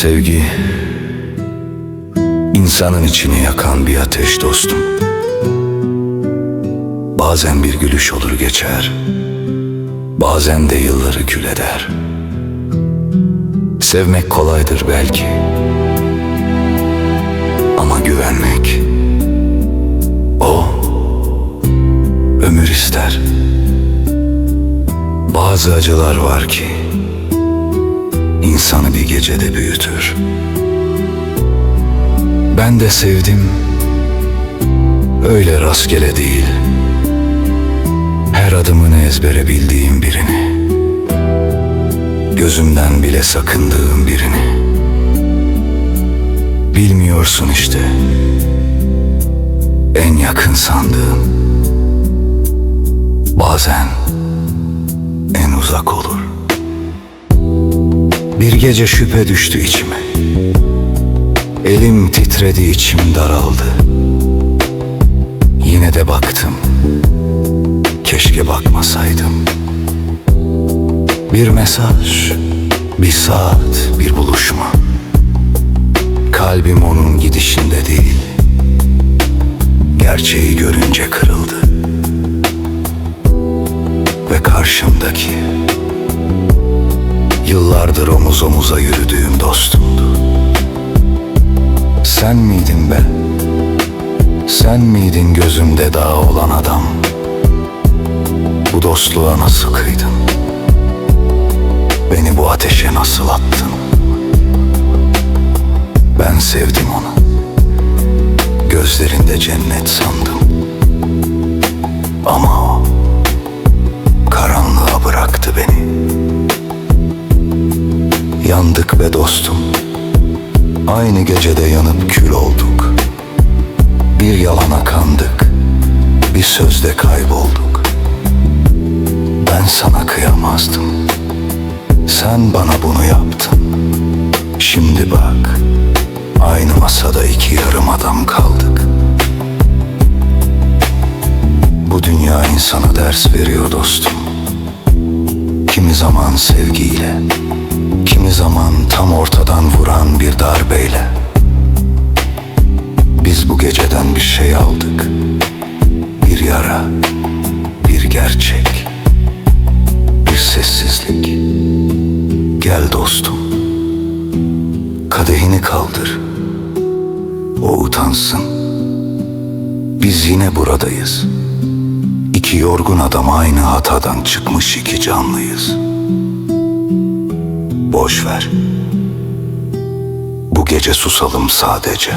Sevgi insanın içini yakan bir ateş dostum. Bazen bir gülüş olur geçer. Bazen de yılları kül eder. Sevmek kolaydır belki. Ama güvenmek o ömür ister. Bazı acılar var ki insanı bir gecede büyütür. Ben de sevdim. Öyle rastgele değil. Her adımını ezbere bildiğim birini. Gözümden bile sakındığım birini. Bilmiyorsun işte. En yakın sandığın. Bazen en uzak olur. Bir gece şüphe düştü içime. Elim titredi içim daraldı. Yine de baktım. Keşke bakmasaydım. Bir mesaj, bir saat, bir buluşma. Kalbim onun gidişinde değil. Gerçeği görünce kırıldı. Ve karşımdaki Yıllardır omuz omuza yürüdüğüm dostumdu. Sen miydin be? Sen miydin gözümde dağ olan adam? Bu dostluğa nasıl kıydın? Beni bu ateşe nasıl attın? Ben sevdim onu. Gözlerinde cennet sandım. Dostum. Aynı gecede yanıp kül olduk. Bir yalana kandık Bir sözde kaybolduk. Ben sana kıyamazdım. Sen bana bunu yaptın. Şimdi bak Aynı masada iki yarım adam kaldık. Bu dünya insana ders veriyor dostum. Kimi zaman sevgiyle Kimi zaman tam ortadan vuran bir darbeyle. Biz bu geceden bir şey aldık. Bir yara, bir gerçek Bir sessizlik. Gel dostum. Kadehini kaldır. O utansın. Biz yine buradayız. İki yorgun adam aynı hatadan çıkmış iki canlıyız Boş ver. Bu gece susalım sadece.